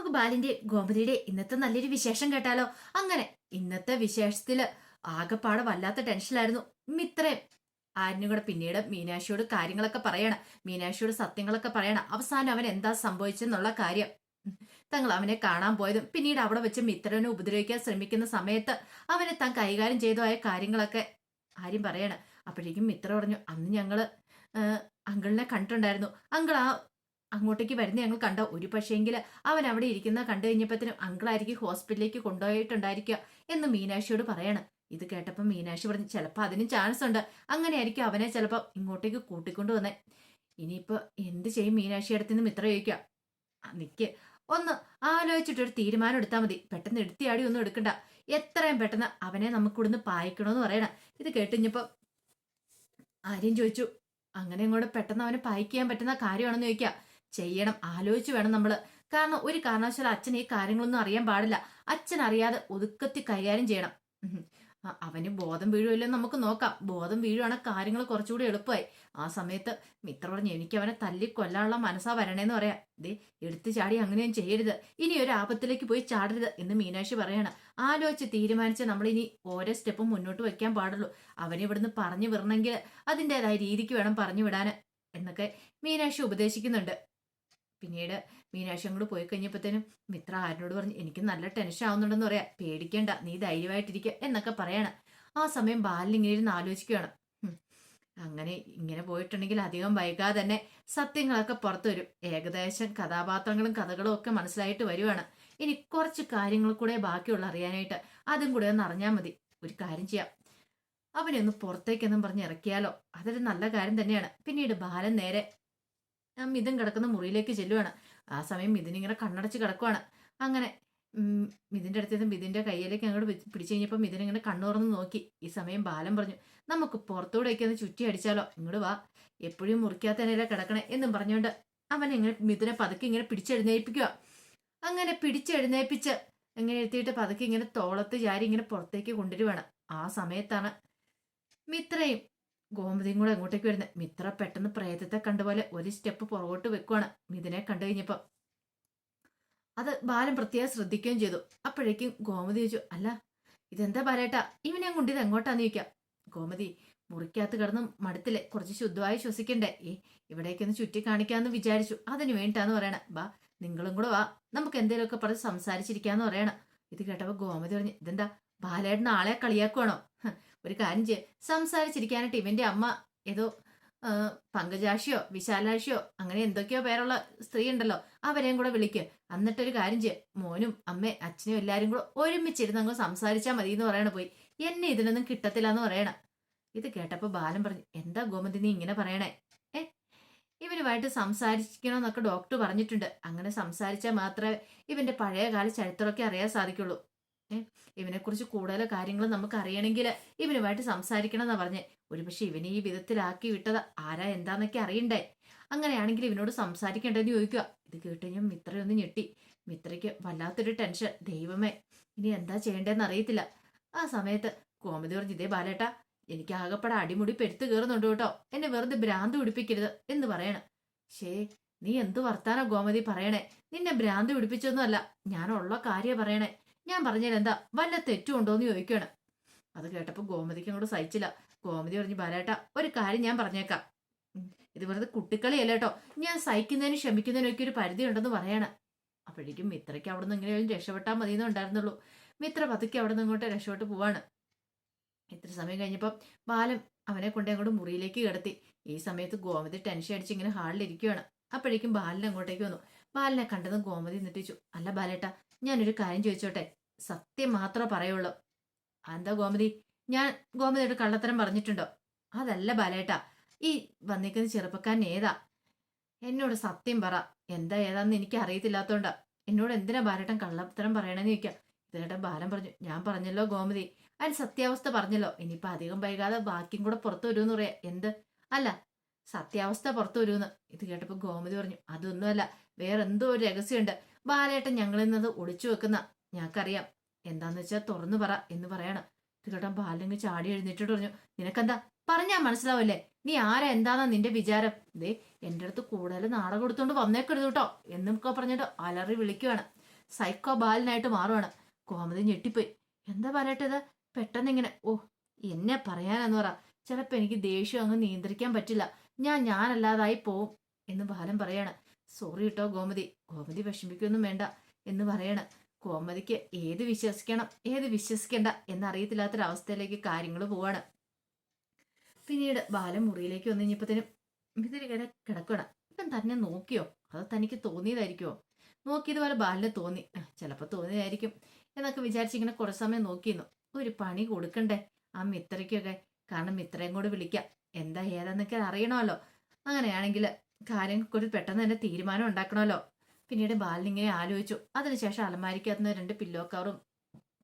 നമുക്ക് ബാലിന്റെ ഗോമതിയുടെ ഇന്നത്തെ നല്ലൊരു വിശേഷം കേട്ടാലോ? അങ്ങനെ ഇന്നത്തെ വിശേഷത്തിൽ ആകെപ്പാടെ വല്ലാത്ത ടെൻഷനിലായിരുന്നു മിത്രയും. ആരിനും കൂടെ പിന്നീട് മീനാക്ഷിയോട് കാര്യങ്ങളൊക്കെ പറയണം. മീനാക്ഷിയോട് സത്യങ്ങളൊക്കെ പറയണം. അവസാനം അവൻ എന്താ സംഭവിച്ചെന്നുള്ള കാര്യം. തങ്ങൾ അവനെ കാണാൻ പോയതും പിന്നീട് അവിടെ വെച്ച് മിത്രനെ ഉപദ്രവിക്കാൻ ശ്രമിക്കുന്ന സമയത്ത് അവനെ താൻ കൈകാര്യം ചെയ്തതായ കാര്യങ്ങളൊക്കെ ആര്യം പറയണം. അപ്പോഴേക്കും മിത്ര പറഞ്ഞു അന്ന് ഞങ്ങൾ അങ്കിളിനെ കണ്ടിട്ടുണ്ടായിരുന്നു. അങ്കിൾ ആ അങ്ങോട്ടേക്ക് വരുന്ന ഞങ്ങൾ കണ്ട? ഒരു പക്ഷേങ്കിൽ അവൻ അവിടെ ഇരിക്കുന്ന കണ്ടു കഴിഞ്ഞപ്പോഴത്തേനും അങ്കിളായിരിക്കും ഹോസ്പിറ്റലിലേക്ക് കൊണ്ടുപോയിട്ടുണ്ടായിരിക്കുക എന്ന് മീനാക്ഷിയോട് പറയണം. ഇത് കേട്ടപ്പോൾ മീനാക്ഷി പറഞ്ഞു ചിലപ്പോൾ അതിനും ചാൻസ് ഉണ്ട്. അങ്ങനെയായിരിക്കും അവനെ ചിലപ്പോൾ ഇങ്ങോട്ടേക്ക് കൂട്ടിക്കൊണ്ടു വന്നേ. ഇനിയിപ്പോൾ എന്ത് ചെയ്യും മീനാക്ഷി അടുത്ത് നിന്ന് മിത്ര ചോദിക്കുക. നിക്ക്. ഒന്ന് ആലോചിച്ചിട്ടൊരു തീരുമാനം എടുത്താൽ മതി. പെട്ടെന്ന് എടുത്തിയാടി ഒന്നും എടുക്കണ്ട. എത്രയും പെട്ടെന്ന് അവനെ നമുക്ക് ഇവിടുന്ന് പായിക്കണമെന്ന് പറയണം. ഇത് കേട്ടുകഴിഞ്ഞപ്പോൾ ആര്യം ചോദിച്ചു അങ്ങനെ ഇങ്ങോട്ട് പെട്ടെന്ന് അവനെ പായിക്കാൻ പറ്റുന്ന കാര്യമാണെന്ന് ചോദിക്കുക. ചെയ്യണം ആലോചിച്ച് വേണം നമ്മൾ കാരണം ഒരു കാരണവശാലും അച്ഛൻ ഈ കാര്യങ്ങളൊന്നും അറിയാൻ പാടില്ല. അച്ഛൻ അറിയാതെ ഒതുക്കത്തി കൈകാര്യം ചെയ്യണം. അവന് ബോധം വീഴുമല്ലോ നമുക്ക് നോക്കാം. ബോധം വീഴുവാണ് കാര്യങ്ങൾ കുറച്ചുകൂടി എളുപ്പമായി. ആ സമയത്ത് മിത്ര പറഞ്ഞു എനിക്ക് അവനെ തല്ലി കൊല്ലാനുള്ള മനസ്സാ വരണേന്ന് പറയാം. ദേ എടുത്തു ചാടി അങ്ങനെയും ചെയ്യരുത്. ഇനി ഒരു ആപത്തിലേക്ക് പോയി ചാടരുത് എന്ന് മീനാക്ഷി പറയാണ്. ആലോചിച്ച് തീരുമാനിച്ച് നമ്മൾ ഇനി ഓരോ സ്റ്റെപ്പും മുന്നോട്ട് വെക്കാൻ പാടുള്ളൂ. അവനെ ഇവിടുന്ന് പറഞ്ഞു വിടണമെങ്കിൽ അതിന്റെതായ രീതിക്ക് വേണം പറഞ്ഞു വിടാൻ എന്നൊക്കെ മീനാക്ഷി ഉപദേശിക്കുന്നുണ്ട്. പിന്നീട് മീനാക്ഷി അങ്ങോട്ട് പോയി കഴിഞ്ഞപ്പോഴത്തേനും മിത്ര ആരിനോട് പറഞ്ഞു എനിക്ക് നല്ല ടെൻഷൻ ആവുന്നുണ്ടെന്ന് പറയാം. പേടിക്കേണ്ട നീ ധൈര്യമായിട്ടിരിക്കുക എന്നൊക്കെ പറയണം. ആ സമയം ബാലൻ ഇങ്ങനെ ഇരുന്ന് ആലോചിക്കുകയാണ്. അങ്ങനെ ഇങ്ങനെ പോയിട്ടുണ്ടെങ്കിൽ അധികം വൈകാതെ തന്നെ സത്യങ്ങളൊക്കെ പുറത്തു വരും. ഏകദേശം കഥാപാത്രങ്ങളും കഥകളും ഒക്കെ മനസ്സിലായിട്ട് വരുവാണ്. ഇനി കുറച്ച് കാര്യങ്ങൾ കൂടെ ബാക്കിയുള്ള അറിയാനായിട്ട്. അതും കൂടെ ഒന്ന് അറിഞ്ഞാൽ മതി. ഒരു കാര്യം ചെയ്യാം. അവനെ ഒന്ന് പുറത്തേക്കെന്നും പറഞ്ഞ് ഇറക്കിയാലോ? അതൊരു നല്ല കാര്യം തന്നെയാണ്. പിന്നീട് ബാലൻ നേരെ മിഥുൻ കിടക്കുന്ന മുറിയിലേക്ക് ചെല്ലുവാണ്. ആ സമയം മിഥുൻ ഇങ്ങനെ കണ്ണടച്ച് കിടക്കുവാണ്. അങ്ങനെ മിഥിന്റെ അടുത്തേത് മിഥിന്റെ കയ്യിലേക്ക് അങ്ങോട്ട് പിടിച്ചു കഴിഞ്ഞപ്പോൾ മിഥുൻ ഇങ്ങനെ കണ്ണുറന്ന് നോക്കി. ഈ സമയം ബാലൻ പറഞ്ഞു നമുക്ക് പുറത്തൂടെയൊക്കെ ഒന്ന് ചുറ്റി അടിച്ചാലോ? ഇങ്ങോട്ട് വാ. എപ്പോഴും മുറിക്കാത്തതിനെ കിടക്കണേ? എന്നും പറഞ്ഞുകൊണ്ട് അവൻ ഇങ്ങനെ മിഥുനെ പതുക്കെ ഇങ്ങനെ പിടിച്ചെഴുന്നേൽപ്പിക്കുക അങ്ങനെ പിടിച്ചെഴുന്നേൽപ്പിച്ച് ഇങ്ങനെ എത്തിയിട്ട് പതുക്കെ ഇങ്ങനെ തോളത്ത് ചാരി ഇങ്ങനെ പുറത്തേക്ക് കൊണ്ടുവരുവാണ്. ആ സമയത്താണ് മിത്രയും ഗോമതിയും കൂടെ അങ്ങോട്ടേക്ക് വരുന്നത് മിത്ര പെട്ടെന്ന് പ്രേതത്തെ കണ്ടുപോലെ ഒരു സ്റ്റെപ്പ് പുറകോട്ട് വെക്കുവാണ് മിഥുനെ കണ്ടു കഴിഞ്ഞപ്പോ. അത് ബാലൻ പ്രത്യേകം ശ്രദ്ധിക്കുകയും ചെയ്തു. അപ്പോഴേക്കും ഗോമതി ചോദിച്ചു അല്ല ഇതെന്താ ബാലേട്ടാ? ഇവനെ കൊണ്ട് ഇത് എങ്ങോട്ടാന്ന് ചോദിക്കാം. ഗോമതി മുറിക്കകത്ത് കിടന്ന് മടുത്തില്ലേ? കുറച്ച് ശുദ്ധമായി ശ്വസിക്കണ്ടേ? ഏ ഇവിടേക്കൊന്ന് ചുറ്റി കാണിക്കാന്ന് വിചാരിച്ചു. അതിന് വേണ്ടിട്ടാന്ന് പറയണ. ബാ നിങ്ങളും കൂടെ വാ. നമുക്ക് എന്തെങ്കിലുമൊക്കെ പറഞ്ഞ് സംസാരിച്ചിരിക്കാന്ന് പറയണം. ഇത് കേട്ടപ്പോ ഗോമതി പറഞ്ഞു ഇതെന്താ? ബാലേട്ടൻ ആളെ കളിയാക്കുവാണോ? ഒരു കാര്യം ചെയ്യ. സംസാരിച്ചിരിക്കാനായിട്ട് ഇവന്റെ അമ്മ ഏതോ പങ്കജാക്ഷിയോ വിശാലാക്ഷിയോ അങ്ങനെ എന്തൊക്കെയോ പേരുള്ള സ്ത്രീ ഉണ്ടല്ലോ. അവരെയും കൂടെ വിളിക്കുക എന്നിട്ടൊരു കാര്യം ചെയ്യ. മോനും അമ്മേ അച്ഛനും എല്ലാരും കൂടെ ഒരുമിച്ചിരുന്ന് അങ്ങ് സംസാരിച്ചാൽ മതി എന്ന് പറയണ പോയി. എന്നെ ഇതിനൊന്നും കിട്ടത്തില്ല എന്ന് പറയണ. ഇത് കേട്ടപ്പോ ബാലൻ പറഞ്ഞു എന്താ ഗോമതി നീ ഇങ്ങനെ പറയണേ? ഏ ഇവനുമായിട്ട് സംസാരിക്കണമെന്നൊക്കെ ഡോക്ടർ പറഞ്ഞിട്ടുണ്ട്. അങ്ങനെ സംസാരിച്ചാൽ മാത്രമേ ഇവന്റെ പഴയകാല ചരിത്രമൊക്കെ അറിയാൻ സാധിക്കുള്ളൂ. ഇവനെക്കുറിച്ച് കൂടുതൽ കാര്യങ്ങൾ നമുക്ക് അറിയണമെങ്കിൽ ഇവനുമായിട്ട് സംസാരിക്കണം എന്നാ പറഞ്ഞേ. ഒരുപക്ഷെ ഇവനെ ഈ വിധത്തിലാക്കി വിട്ടത്. ആരാ എന്താന്നൊക്കെ അറിയണ്ടേ? അങ്ങനെയാണെങ്കിൽ ഇവനോട് സംസാരിക്കേണ്ടതെന്ന് ചോദിക്കുക ഇത് കേട്ട് ഞാൻ മിത്രയൊന്ന് ഞെട്ടി. മിത്രയ്ക്ക് വല്ലാത്തൊരു ടെൻഷൻ. ദൈവമേ ഇനി എന്താ ചെയ്യേണ്ടതെന്ന് അറിയത്തില്ല. ആ സമയത്ത് കോമതി പറഞ്ഞു ഇതേ ബാലേട്ടാ എനിക്ക് ആകപ്പെടെ അടിമുടി പെരുത്ത് കയറുന്നുണ്ട് കേട്ടോ. എന്നെ വെറുതെ ഭ്രാന്ത് പിടിപ്പിക്കരുത് എന്ന് പറയണം. ഷേ നീ എന്ത് വർത്താനോ ഗോമതി പറയണേ? നിന്നെ ഭ്രാന്ത് പിടിപ്പിച്ചൊന്നുമല്ല. ഞാനുള്ള കാര്യം പറയണേ. ഞാൻ പറഞ്ഞാൽ എന്താ വല്ല തെറ്റുണ്ടോന്ന് ചോദിക്കുകയാണ് അത് കേട്ടപ്പോൾ ഗോമതിക്ക് അങ്ങോട്ട് സഹിച്ചില്ല. ഗോമതി പറഞ്ഞു ബാലേട്ട ഒരു കാര്യം ഞാൻ പറഞ്ഞേക്കാം. ഇത് വെറുതെ കുട്ടിക്കളിയല്ല കേട്ടോ. ഞാൻ സഹിക്കുന്നതിനും ക്ഷമിക്കുന്നതിനും ഒക്കെ ഒരു പരിധി ഉണ്ടെന്ന് പറയാണ്. അപ്പോഴേക്കും മിത്രയ്ക്ക് അവിടെ നിന്ന് എങ്ങനെയാലും രക്ഷപ്പെട്ടാൽ മതി ഉണ്ടായിരുന്നുള്ളൂ. മിത്ര പതുക്കെ അവിടെ നിന്ന് ഇങ്ങോട്ട് രക്ഷപ്പെട്ട് പോവാണ്. ഇത്ര സമയം കഴിഞ്ഞപ്പോൾ ബാലൻ അവനെ കൊണ്ട് അങ്ങോട്ട് മുറിയിലേക്ക് കിടത്തി. ഈ സമയത്ത് ഗോമതി ടെൻഷൻ അടിച്ച് ഇങ്ങനെ ഹാളിലിരിക്കുകയാണ് അപ്പോഴേക്കും ബാലൻ അങ്ങോട്ടേക്ക് വന്നു. ബാലിനെ കണ്ടതും ഗോമതി നിട്ടിച്ചു അല്ല ബാലേട്ട ഞാനൊരു കാര്യം ചോദിച്ചോട്ടെ? സത്യം മാത്രമേ പറയുള്ളൂ. എന്താ ഗോമതി? ഞാൻ ഗോമതിയുടെ കള്ളത്തരം പറഞ്ഞിട്ടുണ്ടോ? അതല്ല ബാലേട്ട. ഈ വന്നിക്കുന്ന ചെറുപ്പക്കാരൻ ഏതാ? എന്നോട് സത്യം പറ. എന്താ ഏതാന്ന് എനിക്ക് അറിയത്തില്ലാത്തോണ്ടാ. എന്നോട് എന്തിനാ ബാലേട്ടൻ കള്ളത്തരം പറയണെന്ന് ചോദിക്കാം. ഇതേട്ടൻ ബാലൻ പറഞ്ഞു ഞാൻ പറഞ്ഞല്ലോ ഗോമതി. അതിന് സത്യാവസ്ഥ പറഞ്ഞല്ലോ. ഇനിയിപ്പോ അധികം വൈകാതെ ബാക്കിയും കൂടെ പുറത്തു വരുമെന്ന് പറയാ. എന്ത്? അല്ല സത്യാവസ്ഥ പുറത്തു വരുമെന്ന്. ഇത് കേട്ടപ്പോൾ ഗോമതി പറഞ്ഞു അതൊന്നുമല്ല. വേറെന്തോ ഒരു രഹസ്യമുണ്ട്. ബാലേട്ടൻ ഞങ്ങളിൽ നിന്നത് ഒളിച്ചു വെക്കുന്ന ഞങ്ങൾക്കറിയാം എന്താന്ന് വെച്ചാൽ തുറന്നു പറ എന്ന് പറയണം. കേട്ടാ ബാലങ്ങ് ചാടി എഴുന്നേറ്റിട്ട് പറഞ്ഞു നിനക്കെന്താ? പറഞ്ഞാ മനസ്സിലാവല്ലേ? നീ ആരാ? എന്താന്നാ നിന്റെ വിചാരം? ദേ എന്റെ അടുത്ത് കൂടുതൽ നാട കൊടുത്തോണ്ട് വന്നേക്കരുത് കേട്ടോ എന്നൊക്കെ പറഞ്ഞിട്ട് അലറി വിളിക്കുവാണ്. സൈക്കോ ബാലനായിട്ട് മാറുവാണ്. കോമതി ഞെട്ടിപ്പോയി. എന്താ പറയട്ടത് പെട്ടെന്ന് ഇങ്ങനെ ഓ എന്നെ പറയാനെന്ന് പറ. ചിലപ്പോൾ എനിക്ക് ദേഷ്യം അങ്ങ് നിയന്ത്രിക്കാൻ പറ്റില്ല. ഞാൻ ഞാനല്ലാതായി പോവും എന്ന് ബാലൻ പറയാണ്. സോറി കേട്ടോ ഗോമതി. ഗോമതി വിഷമിക്കൊന്നും വേണ്ട എന്ന് പറയണ്. കോമതിക്ക് ഏത് വിശ്വസിക്കണം ഏത് വിശ്വസിക്കേണ്ട എന്നറിയത്തില്ലാത്തൊരവസ്ഥയിലേക്ക് കാര്യങ്ങൾ പോവാണ്. പിന്നീട് ബാലൻ മുറിയിലേക്ക് വന്നു കഴിഞ്ഞപ്പോഴത്തേനും ഇതിലിങ്ങനെ കിടക്കണം ഇവൻ തന്നെ നോക്കിയോ? അത് തനിക്ക് തോന്നിയതായിരിക്കുമോ നോക്കിയതുപോലെ ബാലിന് തോന്നി. ചിലപ്പോൾ തോന്നിയതായിരിക്കും എന്നൊക്കെ വിചാരിച്ചിങ്ങനെ കുറച്ച് സമയം നോക്കിയിരുന്നു. ഒരു പണി കൊടുക്കണ്ടേ? ആ മിത്രയ്ക്കൊക്കെ കാരണം മിത്രയും കൂടെ വിളിക്കാം. എന്താ ഏതാന്നൊക്കെ അറിയണമല്ലോ. അങ്ങനെയാണെങ്കിൽ കാര്യങ്ങൾക്കൊരു പെട്ടെന്ന് തന്നെ തീരുമാനം ഉണ്ടാക്കണമല്ലോ. പിന്നീട് ബാലൻ ബാലിനിങ്ങനെ ആലോചിച്ചു. അതിനുശേഷം അലമാരിക്കകത്തുനിന്ന് രണ്ട് പില്ലോ കവറും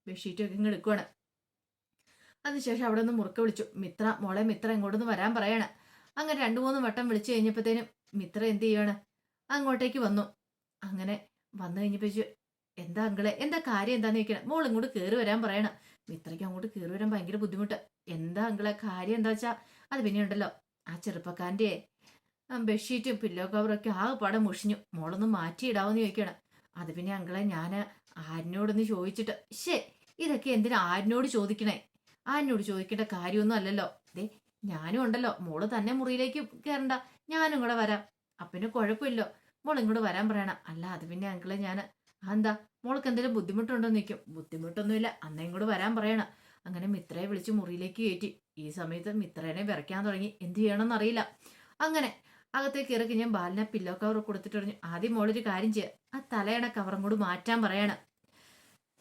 ബെഡ്ഷീറ്റും ഒക്കെ എടുക്കുവാണ്. അതിനുശേഷം അവിടെ നിന്ന് മുറുക്ക വിളിച്ചു. മിത്ര മോളെ മിത്ര ഇങ്ങോട്ടൊന്ന് വരാൻ പറയാണ്. അങ്ങനെ രണ്ടു മൂന്ന് വട്ടം വിളിച്ചു കഴിഞ്ഞപ്പോഴത്തേനും മിത്ര എന്ത് ചെയ്യാണ് അങ്ങോട്ടേക്ക് വന്നു. അങ്ങനെ വന്നു കഴിഞ്ഞപ്പോ എന്താ അങ്കിളെ എന്താ കാര്യം എന്താന്ന് ചോദിക്കണം? മോൾ ഇങ്ങോട്ട് കയറി വരാൻ പറയണം. മിത്രയ്ക്ക് അങ്ങോട്ട് കയറി വരാൻ ഭയങ്കര ബുദ്ധിമുട്ട്. എന്താ അങ്കിളെ കാര്യം എന്താ വെച്ചാ? അത് പിന്നെ ഉണ്ടല്ലോ ആ ചെറുപ്പക്കാരന്റെ ബെഡ്ഷീറ്റും പില്ലോ കവറൊക്കെ ആ പടം മുഷിഞ്ഞു. മോളൊന്ന് മാറ്റിയിടാവെന്ന് ചോദിക്കണം. അത് പിന്നെ അങ്കളെ ഞാൻ ആരിനോടൊന്ന് ചോദിച്ചിട്ട് ശേ ഇതൊക്കെ എന്തിനാ ആരിനോട് ചോദിക്കണേ? ആരിനോട് ചോദിക്കേണ്ട കാര്യമൊന്നും അല്ലല്ലോ. ദേ ഞാനും ഉണ്ടല്ലോ. മോൾ തന്നെ മുറിയിലേക്ക് കയറണ്ട ഞാനും കൂടെ വരാം. അപ്പിന് കുഴപ്പമില്ലോ. മോൾ ഇങ്ങോട്ട് വരാൻ പറയണം. അല്ല അത് പിന്നെ അങ്കളെ ഞാൻ എന്താ മോൾക്ക് എന്തെങ്കിലും ബുദ്ധിമുട്ടുണ്ടോ നിൽക്കും ബുദ്ധിമുട്ടൊന്നുമില്ല. അന്നേ ഇങ്ങോട്ട് വരാൻ പറയണം. അങ്ങനെ മിത്രയെ വിളിച്ച് മുറിയിലേക്ക് കയറ്റി. ഈ സമയത്ത് മിത്രേനെ വിറയ്ക്കാൻ തുടങ്ങി. എന്ത് ചെയ്യണമെന്നറിയില്ല. അങ്ങനെ അകത്തേക്ക് ഇറക്കി ഞാൻ ബാലിനെ പില്ലോ കവർ കൊടുത്തിട്ട് പറഞ്ഞു ആദ്യം മോളൊരു കാര്യം ചെയ്യുക ആ തലയണ കവറും കൂടി മാറ്റാൻ പറയണം.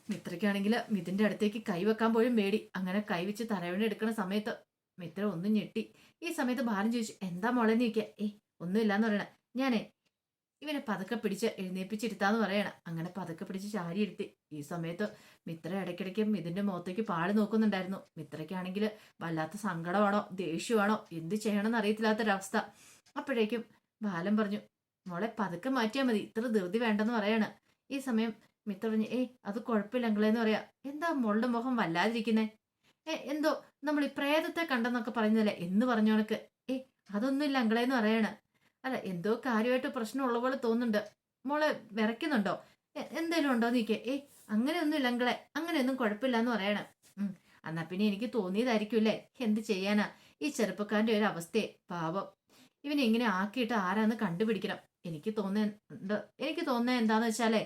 മിത്രയ്ക്കാണെങ്കിൽ മിഥിന്റെ അടുത്തേക്ക് കൈവെക്കാൻ പോലും പേടി. അങ്ങനെ കൈവച്ച് തലയണ എടുക്കുന്ന സമയത്ത് മിത്ര ഒന്നും ഞെട്ടി. ഈ സമയത്ത് ബാലൻ ചോദിച്ചു എന്താ മോളെ ചോദിക്കുക ഏ ഒന്നുമില്ലാന്ന് പറയണ. ഞാനേ ഇവനെ പതുക്കെ പിടിച്ച് എഴുന്നേപ്പിച്ചിരുത്താന്ന് പറയണ. അങ്ങനെ പതുക്കെ പിടിച്ച് ചാരി ഇരുത്തി. ഈ സമയത്ത് മിത്ര ഇടയ്ക്കിടയ്ക്ക് മിഥിന്റെ മുഖത്തേക്ക് പാളി നോക്കുന്നുണ്ടായിരുന്നു. മിത്രയ്ക്കാണെങ്കിൽ വല്ലാത്ത സങ്കടമാണോ ദേഷ്യമാണോ എന്ത് ചെയ്യണമെന്ന് അറിയത്തില്ലാത്തൊരവസ്ഥ. അപ്പോഴേക്കും ബാലൻ പറഞ്ഞു മോളെ പതുക്കെ മാറ്റിയാൽ മതി ഇത്ര ധൃതി വേണ്ടെന്ന് പറയാണ്. ഈ സമയം മിത്ര പറഞ്ഞു ഏയ് അത് കുഴപ്പമില്ല അങ്കിളേന്ന് പറയാ. എന്താ മോളുടെ മുഖം വല്ലാതിരിക്കുന്നേ? ഏ എന്തോ നമ്മൾ ഈ പ്രേതത്തെ കണ്ടെന്നൊക്കെ പറഞ്ഞതല്ലേ എന്ന് പറഞ്ഞു എനിക്ക് ഏയ് അതൊന്നുമില്ല അങ്കിളേന്ന് പറയാണ്. അല്ല എന്തോ കാര്യമായിട്ട് പ്രശ്നമുള്ള പോലെ തോന്നുന്നുണ്ട്. മോളെ വിറയ്ക്കുന്നുണ്ടോ? എന്തേലും ഉണ്ടോ നീക്കേ? ഏയ് അങ്ങനെയൊന്നും അങ്കിളെ അങ്ങനെയൊന്നും കുഴപ്പമില്ല എന്ന് പറയണം. എന്നാ പിന്നെ എനിക്ക് തോന്നിയതായിരിക്കും അല്ലേ എന്ത് ചെയ്യാനാ? ഈ ചെറുപ്പക്കാരന്റെ ഒരു അവസ്ഥയെ. പാവം. ഇവനെ ഇങ്ങനെ ആക്കിയിട്ട് ആരാന്ന് കണ്ടുപിടിക്കണം. എനിക്ക് തോന്നുന്ന എനിക്ക് തോന്നുന്നത് എന്താന്ന് വെച്ചാലേ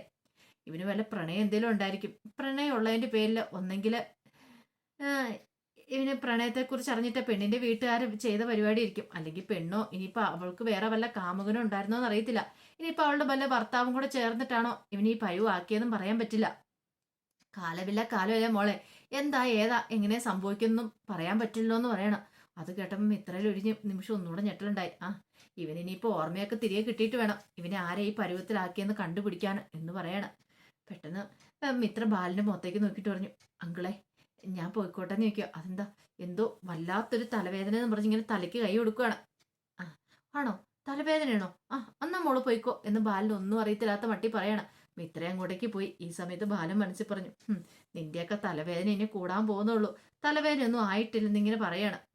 ഇവന് വല്ല പ്രണയം എന്തെങ്കിലും ഉണ്ടായിരിക്കും. പ്രണയം ഉള്ളതിന്റെ പേരിൽ ഒന്നെങ്കിൽ ഇവന് പ്രണയത്തെക്കുറിച്ച് അറിഞ്ഞിട്ട് പെണ്ണിന്റെ വീട്ടുകാർ ചെയ്ത പരിപാടി ആയിരിക്കും. അല്ലെങ്കിൽ പെണ്ണോ ഇനിയിപ്പോൾ അവൾക്ക് വേറെ വല്ല കാമുകനോ ഉണ്ടായിരുന്നോ എന്ന് അറിയത്തില്ല. ഇനിയിപ്പോൾ അവളുടെ വല്ല ഭർത്താവും കൂടെ ചേർന്നിട്ടാണോ ഇവന് ഈ പഴിവ് ആക്കിയതെന്നും പറയാൻ പറ്റില്ല. കാലമില്ല കാലമില്ല മോളെ. എന്താ ഏതാ എങ്ങനെ സംഭവിക്കുന്നതും പറയാൻ പറ്റില്ലോ എന്ന് പറയണം. അത് കേട്ടപ്പം ഒരു നിമിഷം ഒന്നുകൂടെ ഞെട്ടലുണ്ടായി. ആ ഇവനിനിയിപ്പോൾ ഓർമ്മയൊക്കെ തിരികെ കിട്ടിയിട്ട് വേണം. ഇവനെ ആരെ ഈ പരുവത്തിലാക്കിയെന്ന് കണ്ടുപിടിക്കാൻ എന്ന് പറയണം. പെട്ടെന്ന് മിത്ര ബാലിന്റെ മുഖത്തേക്ക് നോക്കിയിട്ട് പറഞ്ഞു അങ്കിളെ ഞാൻ പോയിക്കോട്ടെ എന്ന് ചോദിക്കുക. അതെന്താ? എന്തോ വല്ലാത്തൊരു തലവേദന എന്ന് പറഞ്ഞ് ഇങ്ങനെ തലയ്ക്ക് കൈ കൊടുക്കുകയാണ് ആ ആണോ? തലവേദനയാണോ? ആ എന്നാ മോൾ പോയിക്കോ എന്ന് ബാലിന് ഒന്നും അറിയത്തില്ലാത്ത മട്ടി പറയണം. മിത്ര അങ്ങോട്ടേക്ക് പോയി. ഈ സമയത്ത് ബാലൻ മനസ്സിൽ പറഞ്ഞു നിന്റെയൊക്കെ തലവേദന ഇനി കൂടാൻ പോകുന്നുള്ളൂ. തലവേദന ഒന്നും ആയിട്ടില്ലെന്നിങ്ങനെ പറയണം.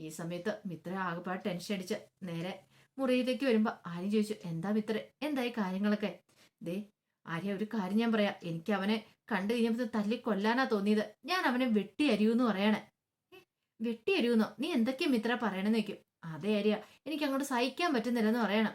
ഈ സമയത്ത് മിത്ര ആകെപ്പാട് ടെൻഷൻ അടിച്ച് നേരെ മുറിയിലേക്ക് വരുമ്പോൾ ആര്യ ചോദിച്ചു എന്താ മിത്ര എന്തായി കാര്യങ്ങളൊക്കെ? ദേ ആര്യ ഒരു കാര്യം ഞാൻ പറയാം. എനിക്ക് അവനെ കണ്ടു കഴിഞ്ഞപ്പോ തല്ലി കൊല്ലാനാ തോന്നിയത്. ഞാൻ അവനെ വെട്ടി അരിയൂന്ന് പറയണേ. വെട്ടി അരിയൂന്നോ നീ എന്തൊക്കെയാ മിത്ര പറയണെന്ന് വെക്കും അതെ ആര്യ. എനിക്ക് അങ്ങോട്ട് സഹിക്കാൻ പറ്റുന്നില്ലെന്ന് പറയണം.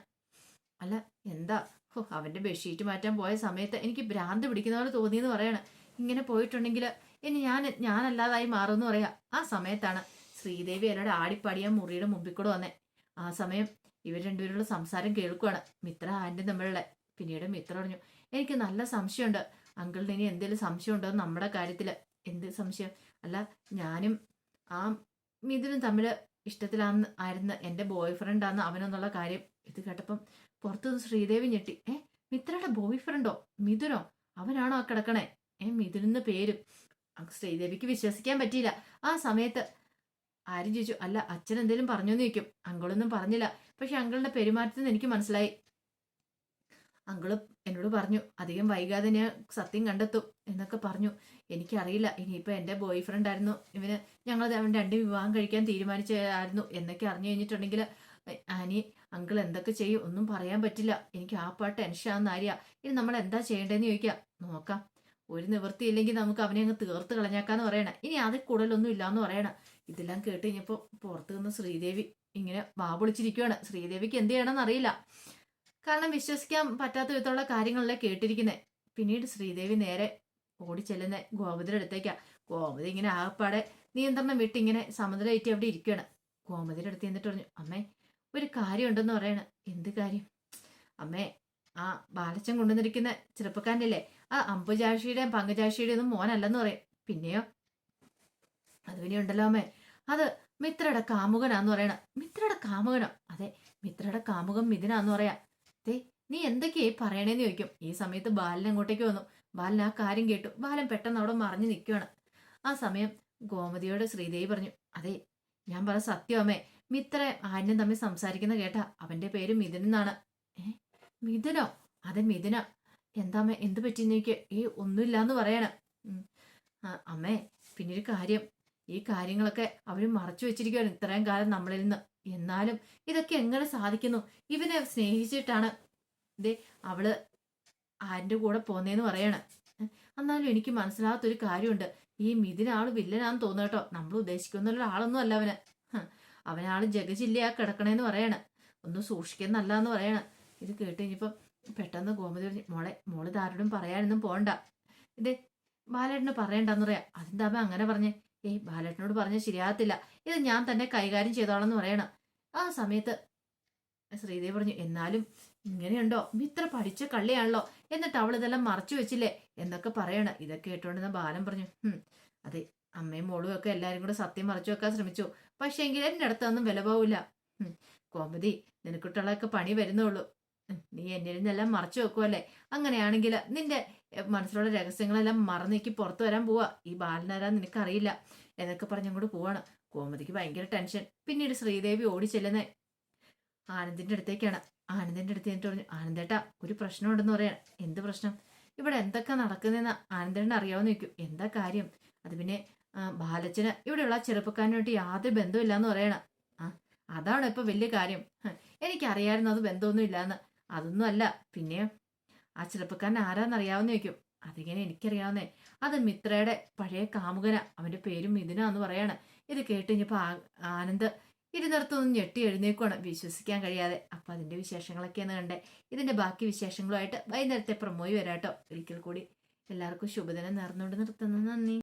അല്ല എന്താ? ഓ അവന്റെ ബെഡ്ഷീറ്റ് മാറ്റാൻ പോയ സമയത്ത് എനിക്ക് ഭ്രാന്ത് പിടിക്കുന്ന പോലെ തോന്നിയെന്ന് പറയണം. ഇങ്ങനെ പോയിട്ടുണ്ടെങ്കിൽ ഇനി ഞാൻ ഞാനല്ലാതായി മാറുമെന്ന് പറയാ. ആ സമയത്താണ് ശ്രീദേവി എന്നോട് ആടിപ്പാടിയാ മുറിയുടെ മുമ്പിൽ കൂടെ വന്നേ. ആ സമയം ഇവർ രണ്ടുപേരുള്ള സംസാരം കേൾക്കുവാണ്. മിത്ര ആന്റി തമ്മിലുള്ള പിന്നീട് മിത്ര പറഞ്ഞു എനിക്ക് നല്ല സംശയമുണ്ട്. അങ്കിളിന് ഇനി എന്തെങ്കിലും സംശയം ഉണ്ടോ നമ്മുടെ കാര്യത്തിൽ എന്ത് സംശയം? അല്ല ഞാനും ആ മിഥുനും തമ്മിൽ ഇഷ്ടത്തിലാന്ന് ആയിരുന്ന എന്റെ ബോയ് ഫ്രണ്ടാന്ന് അവനെന്നുള്ള കാര്യം. ഇത് കേട്ടപ്പം പുറത്തുനിന്ന് ശ്രീദേവി ഞെട്ടി. ഏ മിത്രയുടെ ബോയ് ഫ്രണ്ടോ മിഥുനോ? അവനാണോ ആ കിടക്കണേ? ഏ മിഥുനെന്ന് പേരും. ശ്രീദേവിക്ക് വിശ്വസിക്കാൻ പറ്റിയില്ല. ആ സമയത്ത് ആരും ചോദിച്ചു അല്ല അച്ഛൻ എന്തെങ്കിലും പറഞ്ഞോന്ന് ചോദിക്കും. അങ്കിളൊന്നും പറഞ്ഞില്ല. പക്ഷെ അങ്കിളിന്റെ പെരുമാറ്റത്തിൽ നിന്ന് എനിക്ക് മനസ്സിലായി. അങ്കിൾ എന്നോട് പറഞ്ഞു അധികം വൈകാതെ ഞാൻ സത്യം കണ്ടെത്തും എന്നൊക്കെ പറഞ്ഞു. എനിക്കറിയില്ല ഇനിയിപ്പോൾ എന്റെ ബോയ് ഫ്രണ്ട് ആയിരുന്നു. ഇവന് ഞങ്ങൾ അവൻ രണ്ട് വിവാഹം കഴിക്കാൻ തീരുമാനിച്ചായിരുന്നു എന്നൊക്കെ അറിഞ്ഞു കഴിഞ്ഞിട്ടുണ്ടെങ്കിൽ ആനി അങ്കിൾ എന്തൊക്കെ ചെയ്യും? ഒന്നും പറയാൻ പറ്റില്ല. എനിക്ക് ആ പാട്ട് ടെൻഷനാന്ന് ആര്യ. ഇനി നമ്മൾ എന്താ ചെയ്യേണ്ടതെന്ന് ചോദിക്കാം. നോക്കാം. ഒരു നിവൃത്തിയില്ലെങ്കിൽ നമുക്ക് അവനെ അങ്ങ് തീർത്ത് കളഞ്ഞേക്കാന്ന് പറയണ. ഇനി അതിൽ കൂടുതലൊന്നും ഇല്ലാന്ന് പറയണ. ഇതെല്ലാം കേട്ട് കഴിഞ്ഞപ്പോൾ പുറത്തു നിന്ന് ശ്രീദേവി ഇങ്ങനെ വാപൊളിച്ചിരിക്കുകയാണ് ശ്രീദേവിക്ക് എന്ത് ചെയ്യണമെന്ന് അറിയില്ല. കാരണം വിശ്വസിക്കാൻ പറ്റാത്ത വിധമുള്ള കാര്യങ്ങളല്ലേ കേട്ടിരിക്കുന്നത് പിന്നീട് ശ്രീദേവി നേരെ ഓടി ചെല്ലുന്ന ഗോമതിയുടെ അടുത്തേക്കാ. ഗോമതി ഇങ്ങനെ ആകപ്പാടെ നിയന്ത്രണം വിട്ട് ഇങ്ങനെ സമുദ്രമായിട്ട് അവിടെ ഇരിക്കുകയാണ് ഗോമതിയുടെ അടുത്ത് എന്നിട്ട് പറഞ്ഞു അമ്മേ ഒരു കാര്യം ഉണ്ടെന്ന് പറയണ. എന്ത് കാര്യം? അമ്മേ ആ ബാലച്ചൻ കൊണ്ടുവന്നിരിക്കുന്ന ചെറുപ്പക്കാരന്റെ ആ അമ്പുചാഷിയുടെയും പങ്കജാഷിയുടെയും ഒന്നും മോനല്ലെന്ന് പറയും. പിന്നെയോ? അത് പിന്നെ ഉണ്ടല്ലോ അമ്മേ. അത് മിത്രയുടെ കാമുകനാന്ന് പറയണ. മിത്രയുടെ കാമുകനോ? അതെ മിത്രയുടെ കാമുകം മിഥുനാന്ന് പറയാ. ദേ നീ എന്തൊക്കെയായി പറയണേന്ന് ചോദിക്കും. ഈ സമയത്ത് ബാലൻ അങ്ങോട്ടേക്ക് വന്നു. ബാലൻ ആ കാര്യം കേട്ടു. ബാലൻ പെട്ടെന്ന് അവിടെ മറിഞ്ഞു നിൽക്കുകയാണ് ആ സമയം ഗോമതിയോട് ശ്രീദേവി പറഞ്ഞു അതെ ഞാൻ പറ സത്യമേ മിത്ര ആന്യം തമ്മിൽ സംസാരിക്കുന്ന കേട്ട. അവന്റെ പേര് മിഥുൻ എന്നാണ്. ഏ മിഥുനോ? അതെ മിഥുന? എന്താമ്മേ എന്ത് പറ്റിയെന്ന് ഈ ഒന്നുമില്ല എന്ന് പറയണ അമ്മേ പിന്നെ പിന്നൊരു കാര്യം. ഈ കാര്യങ്ങളൊക്കെ അവർ മറച്ചു വെച്ചിരിക്കുകയാണ് ഇത്രയും കാലം നമ്മളിൽ നിന്ന്. എന്നാലും ഇതൊക്കെ എങ്ങനെ സാധിക്കുന്നു? ഇവനെ സ്നേഹിച്ചിട്ടാണ് ദേ അവൾ ആരുടെ കൂടെ പോന്നേന്ന് പറയണ. എന്നാലും എനിക്ക് മനസ്സിലാകാത്തൊരു കാര്യമുണ്ട്. ഈ മിഥുന ആൾ വില്ലനാന്ന് തോന്നുന്നു കേട്ടോ. നമ്മൾ ഉദ്ദേശിക്കുന്ന ഒരാളൊന്നും അല്ല അവന്. അവനാൾ ജഗജില്ലയാ കിടക്കണേന്ന് പറയണ. ഒന്ന് സൂക്ഷിക്കുന്നല്ലാന്ന് പറയണ. ഇത് കേട്ട് കഴിഞ്ഞപ്പോ പെട്ടെന്ന് ഗോമതി പറഞ്ഞു മോളെ മോൾ ഇതാരോടും പറയാനൊന്നും പോണ്ട. ഇത് ബാലേട്ടന് പറയണ്ടെന്ന് പറയാം. അതെന്താ അങ്ങനെ പറഞ്ഞേ? ഏയ് ബാലേട്ടനോട് പറഞ്ഞ ശരിയാകത്തില്ല. ഇത് ഞാൻ തന്നെ കൈകാര്യം ചെയ്തോളാം എന്ന് പറയണം. ആ സമയത്ത് ശ്രീദേവി പറഞ്ഞു എന്നാലും ഇങ്ങനെയുണ്ടോ? ഇത്ര പഠിച്ച കള്ളിയാണല്ലോ. എന്നിട്ട് അവൾ ഇതെല്ലാം മറച്ചു വെച്ചില്ലേ? എന്നൊക്കെ പറയണ. ഇതൊക്കെ കേട്ടോണ്ടെന്ന് ബാലൻ പറഞ്ഞു "ഹും, അതെ അമ്മയും മോളും ഒക്കെ എല്ലാവരും കൂടെ സത്യം മറച്ചു വെക്കാൻ ശ്രമിച്ചു. പക്ഷേ എങ്കിൽ എന്റെ അടുത്തൊന്നും വില പോവില്ല. കോമതി നിനക്കുട്ടുള്ളതൊക്കെ പണി വരുന്നുള്ളൂ. നീ എന്നിൽ നിന്നെല്ലാം മറച്ചു വെക്കുമല്ലേ അങ്ങനെയാണെങ്കിൽ നിന്റെ മനസ്സിലുള്ള രഹസ്യങ്ങളെല്ലാം മറന്നേക്ക് പുറത്തു വരാൻ പോവാ. ഈ ബാലനാരാ നിനക്കറിയില്ല. എന്നൊക്കെ പറഞ്ഞങ്ങോട്ട് പോവാണ്. കോമതിക്ക് ഭയങ്കര ടെൻഷൻ. പിന്നീട് ശ്രീദേവി ഓടി ചെല്ലുന്നേ. ആനന്ദിന്റെ അടുത്തേക്കാണ്. ആനന്ദിന്റെ അടുത്ത് എന്നിട്ട് പറഞ്ഞു ആനന്ദേട്ടാ ഒരു പ്രശ്നമുണ്ടെന്ന് പറയാണ്. എന്ത് പ്രശ്നം? ഇവിടെ എന്തൊക്കെ നടക്കുന്നതെന്ന് ആനന്ദനെ അറിയാവുന്ന ചോദിക്കും. എന്താ കാര്യം? അത് പിന്നെ ബാലച്ചന് ഇവിടെയുള്ള ചെറുപ്പക്കാരനായിട്ട് യാതൊരു ബന്ധമില്ലാന്ന് പറയണം. ആ അതാണ് ഇപ്പൊ വലിയ കാര്യം. എനിക്കറിയായിരുന്നു അത് ബന്ധമൊന്നും ഇല്ലാന്ന്. അതൊന്നും അല്ല. പിന്നെ ആ ചെറുപ്പക്കാരൻ ആരാന്നറിയാവുന്ന ചോദിക്കും. അതിങ്ങനെ എനിക്കറിയാവുന്നേ? അത് മിത്രയുടെ പഴയ കാമുകന. അവന്റെ പേരും മിഥുനാന്ന് പറയാണ്. ഇത് കേട്ട് ആ- ആനന്ദ് ഇരുന്നിടത്തുനിന്ന് ഞെട്ടി എഴുന്നേക്കുവാണ്. വിശ്വസിക്കാൻ കഴിയാതെ. അപ്പൊ അതിന്റെ വിശേഷങ്ങളൊക്കെയാണ് കണ്ടേ. ഇതിന്റെ ബാക്കി വിശേഷങ്ങളുമായിട്ട് വൈകുന്നേരത്തെ പ്രമോയി വരാട്ടോ. ഒരിക്കൽ കൂടി എല്ലാവർക്കും ശുഭദിനം നേർന്നുകൊണ്ട് നിർത്തുന്നു. നന്ദി.